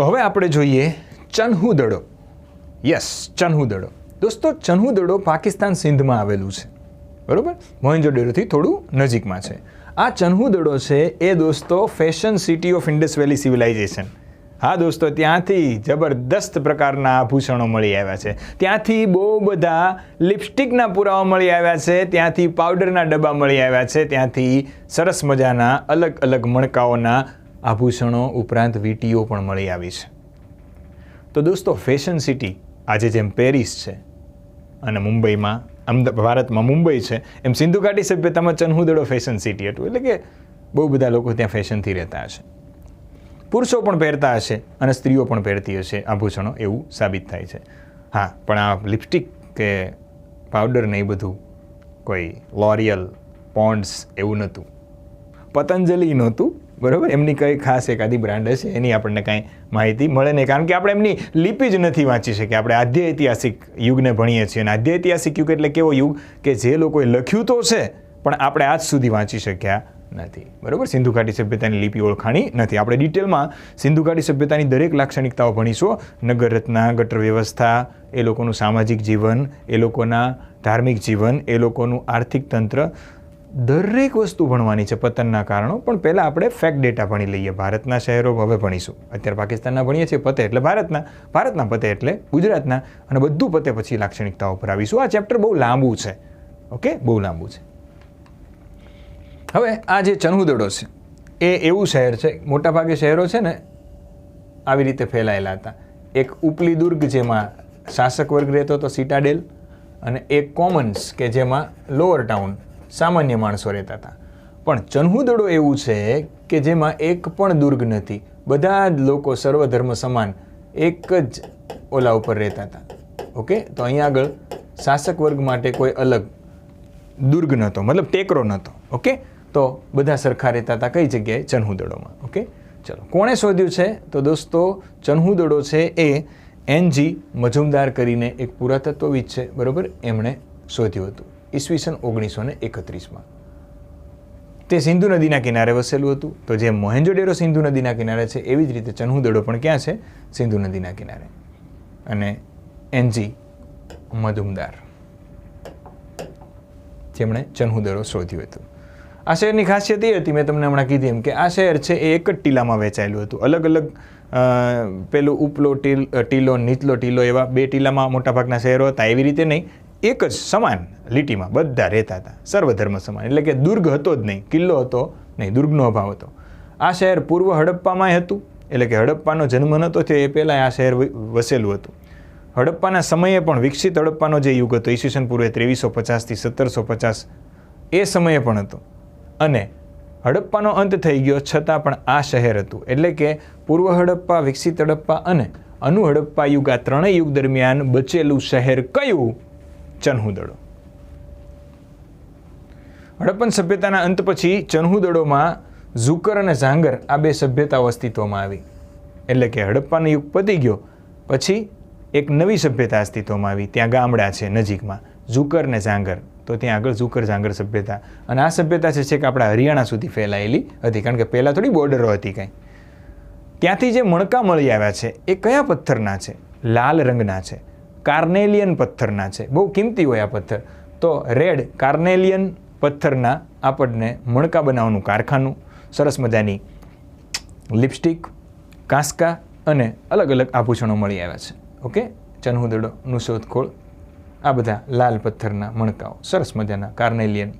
તો હવે આપણે જોઈએ ચન્હુ દડો યસ ચન્હુ દડો દોસ્તો ચન્હુ દડો પાકિસ્તાન સિંધમાં આવેલું છે. બરાબર? મોહેન્જોડેરોથી થોડું નજીકમાં છે. આ ચન્હુ દડો છે એ દોસ્તો fashion city of Indus valley civilisation. હા દોસ્તો, ત્યાંથી જબરદસ્ત પ્રકારના આભૂષણો મળી આવ્યા છે. ત્યાંથી બહુ બધા લિપસ્ટિકના પુરાવા મળી આવ્યા છે. ત્યાંથી પાવડરના ડબ્બા મળી આવ્યા છે. ત્યાંથી સરસ મજાના અલગ અલગ મણકાઓના આભૂષણો ઉપરાંત વીટીઓ પણ મળી આવી છે. તો દોસ્તો, ફેશન સિટી આજે જેમ પેરિસ છે અને મુંબઈમાં અમદાવાદ ભારતમાં મુંબઈ છે, એમ સિંધુ ઘાટી સભ્યતામાં ચન્હુદડો ફેશન સિટી હતું. એટલે કે બહુ બધા લોકો ત્યાં ફેશનથી રહેતા હશે. પુરુષો પણ પહેરતા હશે અને સ્ત્રીઓ પણ પહેરતી હશે, આભૂષણો એવું સાબિત થાય છે. હા, પણ આ લિપસ્ટિક કે પાવડર ને એ બધું કોઈ લોરિયલ પોન્ડ્સ એવું નહોતું. પતંજલિ નહોતું બરાબર? એમની કઈ ખાસ એકાદી બ્રાન્ડ હશે? એની આપણને કાંઈ માહિતી મળે નહીં. કારણ કે આપણે એમની લિપિ જ નથી વાંચી શકીએ. આપણે આદ્ય ઐતિહાસિક યુગને ભણીએ છીએ. અને આદ્ય ઐતિહાસિક યુગ એટલે કેવો યુગ? કે જે લોકોએ લખ્યું તો છે, પણ આપણે આજ સુધી વાંચી શક્યા નથી. બરાબર? સિંધુ ઘાટી સભ્યતાની લિપિ ઓળખાણી નથી. આપણે ડિટેલમાં સિંધુ ઘાટી સભ્યતાની દરેક લાક્ષણિકતાઓ ભણીશું. નગર રત્ના ગટર વ્યવસ્થા એ લોકોનું સામાજિક જીવન, એ લોકોના ધાર્મિક જીવન, એ લોકોનું આર્થિક તંત્ર દરેક વસ્તુ ભણવાની છે પતનના કારણો, પણ પહેલાં આપણે ફેક્ટ ડેટા ભણી લઈએ. ભારતના શહેરો હવે ભણીશું. અત્યારે પાકિસ્તાનના ભણીએ છીએ પતે એટલે ભારતના ભારતના પતે એટલે ગુજરાતના, અને બધું પતે પછી લાક્ષણિકતાઓ પર આવીશું. આ ચેપ્ટર બહુ લાંબુ છે. ઓકે? બહુ લાંબુ છે. હવે આ જે ચનહુદડો છે, એ એવું શહેર છે, મોટાભાગે શહેરો છે ને, આવી રીતે ફેલાયેલા હતા. એક ઉપલી દુર્ગ જેમાં શાસક વર્ગ રહેતો હતો, સિટાડેલ, અને એક કોમન્સ કે જેમાં લોઅર ટાઉન સામાન્ય માણસો રહેતા હતા. પણ ચન્હુદડો એવું છે કે જેમાં એક પણ દુર્ગ નથી. બધા જ લોકો સર્વધર્મ સમાન, એક જ ઓલા ઉપર રહેતા હતા. ઓકે? તો અહીંયા આગળ શાસક વર્ગ માટે કોઈ અલગ દુર્ગ નહોતો, મતલબ ટેકરો નહોતો. ઓકે? તો બધા સરખા રહેતા હતા કઈ જગ્યાએ? ચન્હુદડોમાં ઓકે? ચલો, કોણે શોધ્યું છે? તો દોસ્તો ચન્હુદડો છે એ એનજી મજુમદાર કરીને એક પુરાતત્વવિદ છે. બરોબર? એમણે શોધ્યું હતું. ઈસવીસન ઓગણીસો ને એકત્રીસમાં. તે સિંધુ નદીના કિનારે વસેલું હતું. તો જે મોહેન્જોડેરો સિંધુ નદીના કિનારે છે, એવી જ રીતે ચન્હુદડો પણ ક્યાં છે? સિંધુ નદીના કિનારે. અને એનજી મધુમદાર જેમણે ચન્હુદડો શોધ્યું હતું. આ શહેરની ખાસિયત એ હતી, મેં તમને હમણાં કીધી એમ કે આ શહેર છે, એ એક જ ટીલામાં વહેંચાયેલું હતું. અલગ અલગ પેલું ઉપલો ટીલ ટીલો, નીચલો ટીલો એવા બે ટીલામાં મોટાભાગના શહેરો હતા. એવી રીતે નહીં. એક જ સમાન લીટીમાં બધા રહેતા હતા. સર્વધર્મ સમાન. એટલે કે દુર્ગ હતો જ નહીં, કિલ્લો હતો નહીં, દુર્ગનો અભાવ હતો. આ શહેર પૂર્વ હડપ્પામાંય હતું. એટલે કે હડપ્પાનો જન્મ નહોતો થયો, એ પહેલાં આ શહેર વસેલું હતું. હડપ્પાના સમયે પણ વિકસિત હડપ્પાનો જે યુગ હતો, ઈસવીસન પૂર્વે ત્રેવીસો પચાસથી સત્તરસો પચાસ, એ સમયે પણ હતો. અને હડપ્પાનો અંત થઈ ગયો છતાં પણ આ શહેર હતું. એટલે કે પૂર્વ હડપ્પા, વિકસિત હડપ્પા અને અનુ હડપ્પા યુગ, આ ત્રણેય યુગ દરમિયાન બચેલું શહેર કયું? ચન્હુદડો. હડપ્પન સભ્યતાના અંત પછી ચન્હુદડોમાં ઝુકર અને ઝાંગર આ બે સભ્યતાઓ અસ્તિત્વમાં આવી. એટલે કે હડપ્પાનો યુગ પતી ગયો, પછી એક નવી સભ્યતા અસ્તિત્વમાં આવી. ત્યાં ગામડા છે નજીકમાં, ઝુકર ને ઝાંગર. તો ત્યાં આગળ ઝુકર, ઝાંગર સભ્યતા. અને આ સભ્યતા છે છેક આપણા હરિયાણા સુધી ફેલાયેલી હતી, કારણ કે પહેલાં થોડી બોર્ડરો હતી કંઈ. ત્યાંથી જે મણકા મળી આવ્યા છે, એ કયા પથ્થરના છે? લાલ રંગના છે. કાર્નેલિયન પથ્થરના છે. બહુ કિંમતી હોય આ પથ્થર. તો રેડ કાર્નેલિયન પથ્થરના આપણને મણકા બનાવવાનું કારખાનું, સરસ મજાની લિપસ્ટિક, કાંસકા અને અલગ અલગ આભૂષણો મળી આવ્યા છે. ઓકે? ચન્હુદડોનું શોધખોળ. આ બધા લાલ પથ્થરના મણકાઓ. સરસ મજાના કાર્નેલિયન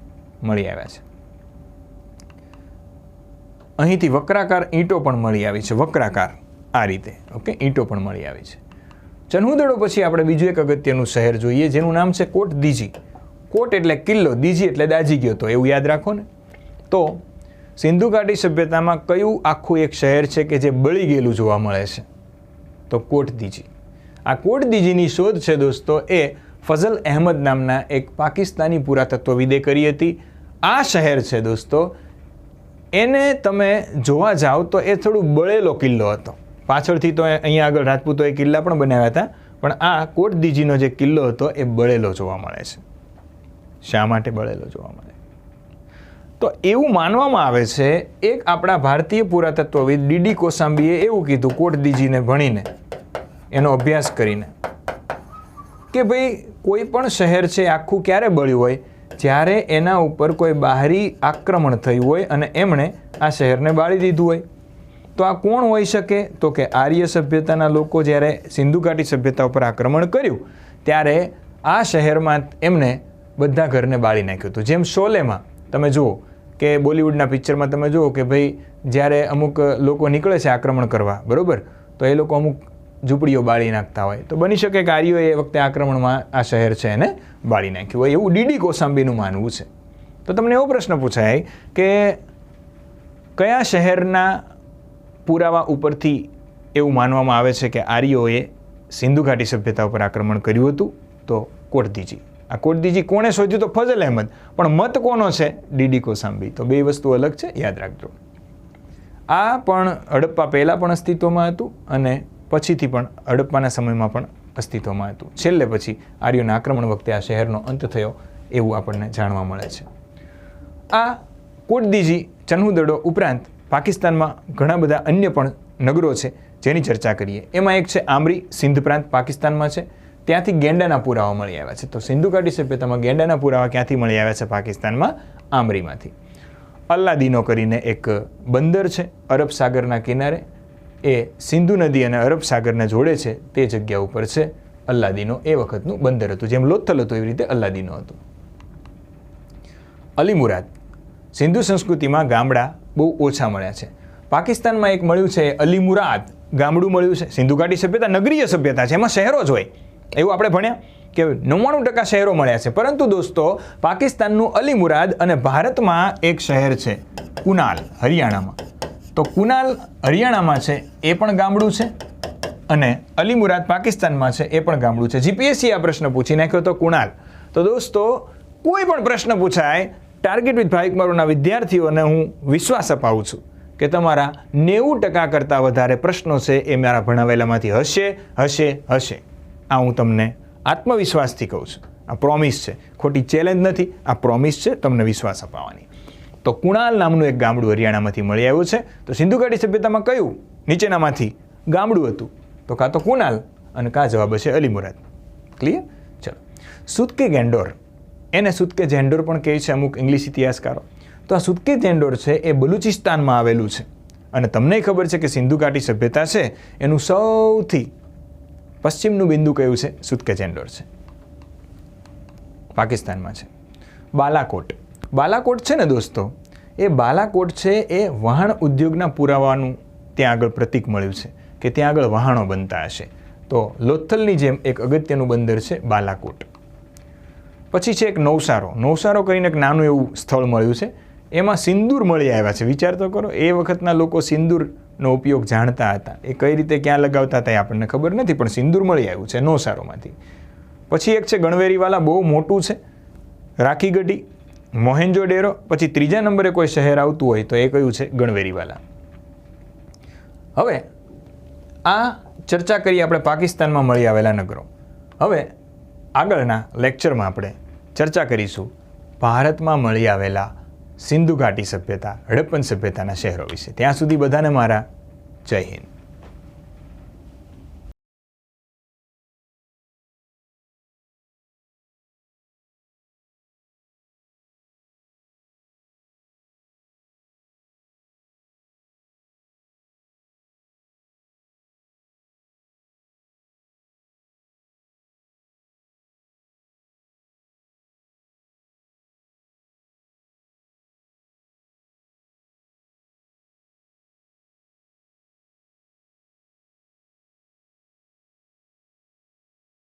મળી આવ્યા છે. અહીંથી વક્રાકાર ઈંટો પણ મળી આવી છે. વક્રાકાર આ રીતે. ઓકે? ઈંટો પણ મળી આવી છે. ચન્હુદડો પછી આપણે બીજું એક અગત્યનું શહેર જોઈએ, જેનું નામ છે કોટ દીજી. કોટ એટલે કિલ્લો, દીજી એટલે દાજી ગયો તો એવું યાદ રાખો ને. તો સિંધુ ઘાટી સભ્યતામાં કયું આખું એક શહેર છે કે જે બળી ગયેલું જોવા મળે છે? તો કોટ દીજી. આ કોટ દીજીની શોધ છે દોસ્તો, એ ફઝલ અહેમદ નામના એક પાકિસ્તાની પુરાતત્વવિદે કરી હતી. આ શહેર છે દોસ્તો, એને તમે જોવા જાઓ તો એ થોડું બળેલો કિલ્લો હતો. પાછળથી તો અહીંયા આગળ રાજપૂતોએ કિલ્લા પણ બનાવ્યા હતા, પણ આ કોટદીજીનો જે કિલ્લો હતો એ બળેલો જોવા મળે છે. શા માટે બળેલો જોવા મળે? તો એવું માનવામાં આવે છે, એક આપણા ભારતીય પુરાતત્વવિદ ડીડી કોસાંબીએ એવું કીધું કોટદીજીને ભણીને, એનો અભ્યાસ કરીને, કે ભાઈ કોઈ પણ શહેર છે આખું ક્યારે બળ્યું હોય? જ્યારે એના ઉપર કોઈ બહારી આક્રમણ થયું હોય અને એમણે આ શહેરને બાળી દીધું હોય. તો આ કોણ હોઈ શકે? તો કે આર્ય સભ્યતાના લોકો જ્યારે સિંધુ ઘાટી સભ્યતા ઉપર આક્રમણ કર્યું, ત્યારે આ શહેરમાં એમને બધા ઘરને બાળી નાખ્યું હતું. જેમ શોલેમાં, તમે જુઓ કે બોલિવૂડના પિક્ચરમાં તમે જુઓ કે ભાઈ જ્યારે અમુક લોકો નીકળે છે આક્રમણ કરવા, બરાબર? તો એ લોકો અમુક ઝૂંપડીઓ બાળી નાખતા હોય. તો બની શકે કે આર્યોએ એ વખતે આક્રમણમાં આ શહેર છે એને બાળી નાખ્યું હોય એવું ડીડી કોસાંબીનું માનવું છે. તો તમને એવો પ્રશ્ન પૂછાય કે કયા શહેરના પુરાવા ઉપરથી એવું માનવામાં આવે છે કે આર્યોએ સિંધુ ઘાટી સભ્યતા ઉપર આક્રમણ કર્યું હતું, તો કોટદીજી. આ કોટદીજી કોણે શોધ્યું તો ફઝલ અહેમદ, પણ મત કોનો છે? ડીડી કોસાંબી. તો બે વસ્તુ અલગ છે, યાદ રાખજો. આ પણ હડપ્પા પહેલાં પણ અસ્તિત્વમાં હતું અને પછીથી પણ હડપ્પાના સમયમાં પણ અસ્તિત્વમાં હતું. છેલ્લે પછી આર્યોના આક્રમણ વખતે આ શહેરનો અંત થયો એવું આપણને જાણવા મળે છે. આ કોટદીજી ચન્હુદડો ઉપરાંત પાકિસ્તાનમાં ઘણા બધા અન્ય પણ નગરો છે જેની ચર્ચા કરીએ. એમાં એક છે આમરી સિંધ પ્રાંત પાકિસ્તાનમાં છે. ત્યાંથી ગેંડાના પુરાવા મળી આવ્યા છે. તો સિંધુ ઘાટી સભ્યતામાં ગેંડાના પુરાવા ક્યાંથી મળી આવ્યા છે પાકિસ્તાનમાં? આમરીમાંથી. અલ્લાદીનો કરીને એક બંદર છે અરબ સાગરના કિનારે. એ સિંધુ નદી અને અરબ સાગરને જોડે છે. તે જગ્યા ઉપર છે અલ્લાદીનો. એ વખતનું બંદર હતું. જેમ લોથલ હતું એવી રીતે અલ્લાદીનો હતું. અલી મુરાદ. સિંધુ સંસ્કૃતિમાં ગામડા બહુ ઓછા મળ્યા છે. પાકિસ્તાનમાં એક મળ્યું છે અલી મુરાદ ગામડું મળ્યું છે. સિંધુ ઘાટી સભ્યતા નગરીય સભ્યતા છે. એમાં શહેરો જ હોય. એવું આપણે ભણ્યા કે નવ્વાણું ટકા શહેરો મળ્યા છે. પરંતુ દોસ્તો, પાકિસ્તાનનું અલી મુરાદ અને ભારતમાં એક શહેર છે, કુનાલ, હરિયાણામાં. તો કુનાલ, હરિયાણામાં છે, એ પણ ગામડું છે અને અલી મુરાદ પાકિસ્તાનમાં છે, એ પણ ગામડું છે. જીપીએસસી આ પ્રશ્ન પૂછી નાખ્યો તો કુણાલ. તો દોસ્તો, કોઈ પણ પ્રશ્ન પૂછાય ટાર્ગેટ વિથ ભાવિક મારુના વિદ્યાર્થીઓને હું વિશ્વાસ અપાવું છું કે તમારા નેવું ટકા કરતાં વધારે પ્રશ્નો છે એ મારા ભણાવેલામાંથી હશે હશે હશે. આ હું તમને આત્મવિશ્વાસથી કહું છું. આ પ્રોમિસ છે. ખોટી ચેલેન્જ નથી. આ પ્રોમિસ છે તમને વિશ્વાસ અપાવવાની. તો કુણાલ નામનું એક ગામડું હરિયાણામાંથી મળી આવ્યું છે. તો સિંધુ ઘાટી સભ્યતામાં કયું? નીચેનામાંથી ગામડું હતું. તો કાં તો કુણાલ અને કા જવાબ હશે અલી મુરાદ. ક્લિયર ચલો. સુતકી ગેન્ડોર એને સુતકે જેન્ડોર પણ કહે છે અમુક ઇંગ્લિશ ઇતિહાસકારો. તો આ સુતકે જેન્ડોર છે એ બલુચિસ્તાનમાં આવેલું છે. અને તમને ખબર છે કે સિંધુ ઘાટી સભ્યતા છે એનું સૌથી પશ્ચિમનું બિંદુ કયું છે? સુતકે જેન્ડોર છે. પાકિસ્તાનમાં છે. બાલાકોટ. બાલાકોટ છે ને દોસ્તો, એ બાલાકોટ છે એ વહાણ ઉદ્યોગના પુરાવાનું ત્યાં આગળ પ્રતીક મળ્યું છે કે ત્યાં આગળ વહાણો બનતા હશે. તો લોથલની જેમ એક અગત્યનું બંદર છે બાલાકોટ. પછી છે એક નવસારો. નવસારો કરીને એક નાનું એવું સ્થળ મળ્યું છે. એમાં સિંદૂર મળી આવ્યા છે. વિચાર તો કરો, એ વખતના લોકો સિંદૂરનો ઉપયોગ જાણતા હતા. એ કઈ રીતે ક્યાં લગાવતા હતા એ આપણને ખબર નથી, પણ સિંદૂર મળી આવ્યું છે નવસારોમાંથી. પછી એક છે ગણવેરીવાલા, બહુ મોટું છે. રાખીગઢી, મોહેન્જો ડેરો, પછી ત્રીજા નંબરે કોઈ શહેર આવતું હોય તો એ કયું છે? ગણવેરીવાલા. હવે, આ ચર્ચા કરી આપણે પાકિસ્તાનમાં મળી આવેલા નગરો. હવે આગળના લેક્ચરમાં આપણે ચર્ચા કરીશું. ભારતમાં મળી આવેલા સિંધુ ઘાટી સભ્યતા, હડપ્પન સભ્યતાના શહેરો વિશે. ત્યાં સુધી બધાને મારા જય હિન્દ.